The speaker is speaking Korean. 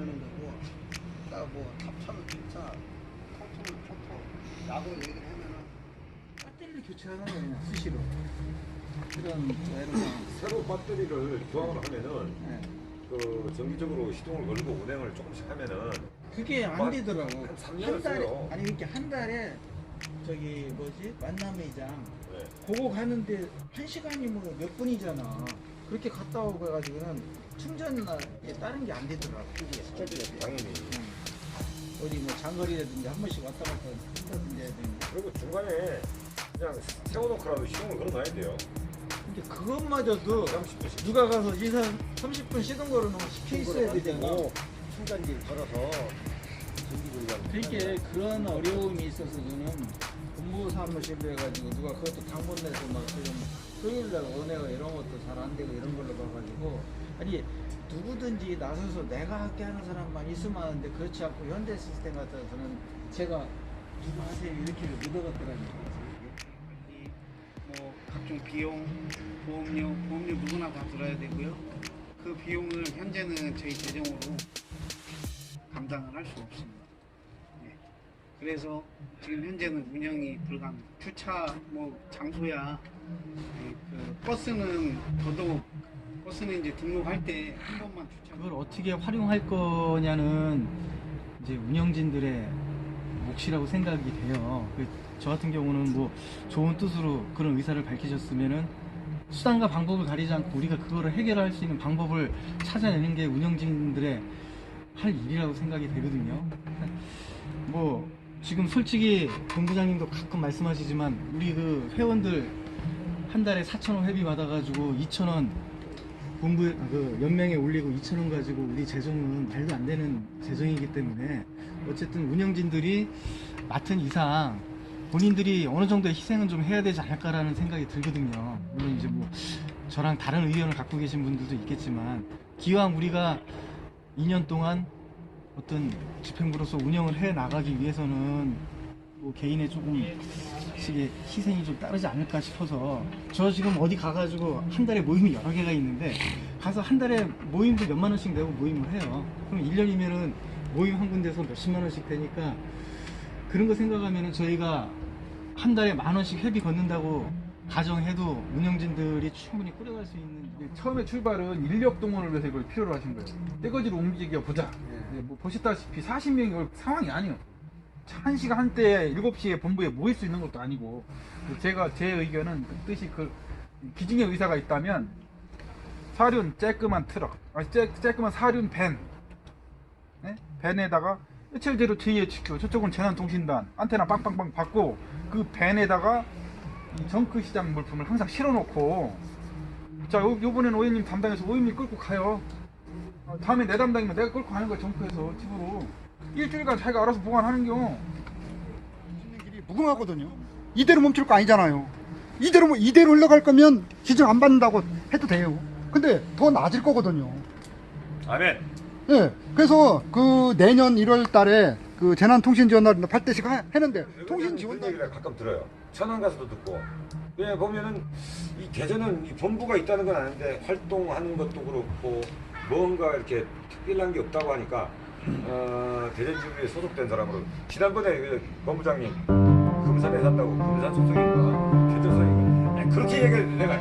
내는 거고 그러니까 뭐, 뭐 탑차는 뭐, 진짜 통통은 통통 라고 얘기를 하면은 배터리를 교체하는 거예요 수시로. 그런 애로가 새로 배터리를 교환을 하면은 네. 그 정기적으로 시동을 걸고 운행을 조금씩 하면은 그게 안 되더라고. 한, 한 달에 아니 이렇게 한 달에 저기 뭐지? 만남회장. 네. 그거 가는데 한 시간이면 몇 분이잖아. 그렇게 갔다 오고 해가지고는 충전이나 이게 다른 게 안 되더라고 그게 당연히 음. 어디 뭐 장거리라든지 한 번씩 왔다 갔다 한다든지 해야 되는데 그리고 중간에 그냥 세워놓고라도 시동을 걸어놔야 돼요. 근데 그것마저도 30분씩. 누가 가서 인사 30분 시동 걸어놓으면 시켜 있어야 되잖아 충전기를 걸어서 전기. 그렇게 그런 어려움이 있어서 저는 본부 사무실로 해가지고 누가 그것도 당번 내서 막 지금 토요일날 은혜가 이런 것도 잘 안 되고 이런 걸로 봐가지고 아니 누구든지 나서서 내가 할게 하는 사람만 있으면 하는데 그렇지 않고 현대 시스템 같아서는 제가 누구 하세요 이렇게 묻어갔더라고요. 뭐 각종 비용, 보험료, 보험료 누구나 다 들어야 되고요. 그 비용을 현재는 저희 재정으로 감당을 할 수 없습니다. 네. 그래서 지금 현재는 운영이 불가합니다. 주차 뭐 장소야 네, 그 버스는 더더욱 버스는 이제 등록할 때 한 번만 주차. 그걸 어떻게 활용할 거냐는 이제 운영진들의 몫이라고 생각이 돼요. 그 저 같은 경우는 뭐 좋은 뜻으로 그런 의사를 밝히셨으면은 수단과 방법을 가리지 않고 우리가 그거를 해결할 수 있는 방법을 찾아내는 게 운영진들의 할 일이라고 생각이 되거든요. 뭐 지금 솔직히 본부장님도 가끔 말씀하시지만 우리 그 회원들 한 달에 4,000원 회비 받아가지고 2,000원 본부 그 연맹에 올리고 2천 원 가지고 우리 재정은 말도 안 되는 재정이기 때문에 어쨌든 운영진들이 맡은 이상 본인들이 어느 정도의 희생은 좀 해야 되지 않을까라는 생각이 들거든요. 물론 이제 뭐 저랑 다른 의견을 갖고 계신 분들도 있겠지만 기왕 우리가 2년 동안 어떤 집행부로서 운영을 해 나가기 위해서는 뭐 개인의 조금씩의 희생이 좀 따르지 않을까 싶어서 저 지금 어디 가가지고 한 달에 모임이 여러 개가 있는데 가서 한 달에 모임도 몇만 원씩 내고 모임을 해요. 그럼 1년이면은 모임 한 군데서 몇십만 원씩 되니까 그런 거 생각하면은 저희가 한 달에 만 원씩 회비 걷는다고 가정해도 운영진들이 충분히 꾸려갈 수 있는 처음에 출발은 인력 동원을 위해서 이걸 필요로 하신 거예요. 떼거지로 움직여 보자. 네, 뭐 보시다시피 40명이 올 상황이 아니에요. 한 시간 한때 7시에 본부에 모일 수 있는 것도 아니고 제가 제 의견은 그 뜻이 그 기증의 의사가 있다면 사륜 쬐끄만 트럭, 아 쬐, 쬐끄만 사륜 밴, 네? 밴에다가 일체제로 JHQ, 저쪽은 재난통신단, 안테나 빵빵빵 받고 그 밴에다가 이 정크 시장 물품을 항상 실어놓고 자 요, 요번에는 오해님 담당해서 오해님 끌고 가요 어, 다음에 내 담당이면 내가 끌고 가는 거야 정크에서 집으로 일주일간 자기가 알아서 보관하는겨 있는 길이 무궁하거든요. 이대로 멈출 거 아니잖아요. 이대로 뭐 이대로 흘러갈 거면 기증 안 받는다고 해도 돼요. 근데 더 낮을 거거든요. 아멘. 예. 그래서 그 내년 1월 달에 그 재난통신 지원날 8대씩 하, 했는데 통신 그런 지원날 얘기를 가끔 들어요. 천안 가서도 듣고. 왜 보면은 이 대전은 이 본부가 있다는 건 아는데 활동하는 것도 그렇고 뭔가 이렇게 특별한 게 없다고 하니까 어, 대전지구에 소속된 사람으로. 지난번에 그 본부장님 금산에 산다고 금산 소속인가? 대전 소속인가 그렇게 얘기를 내가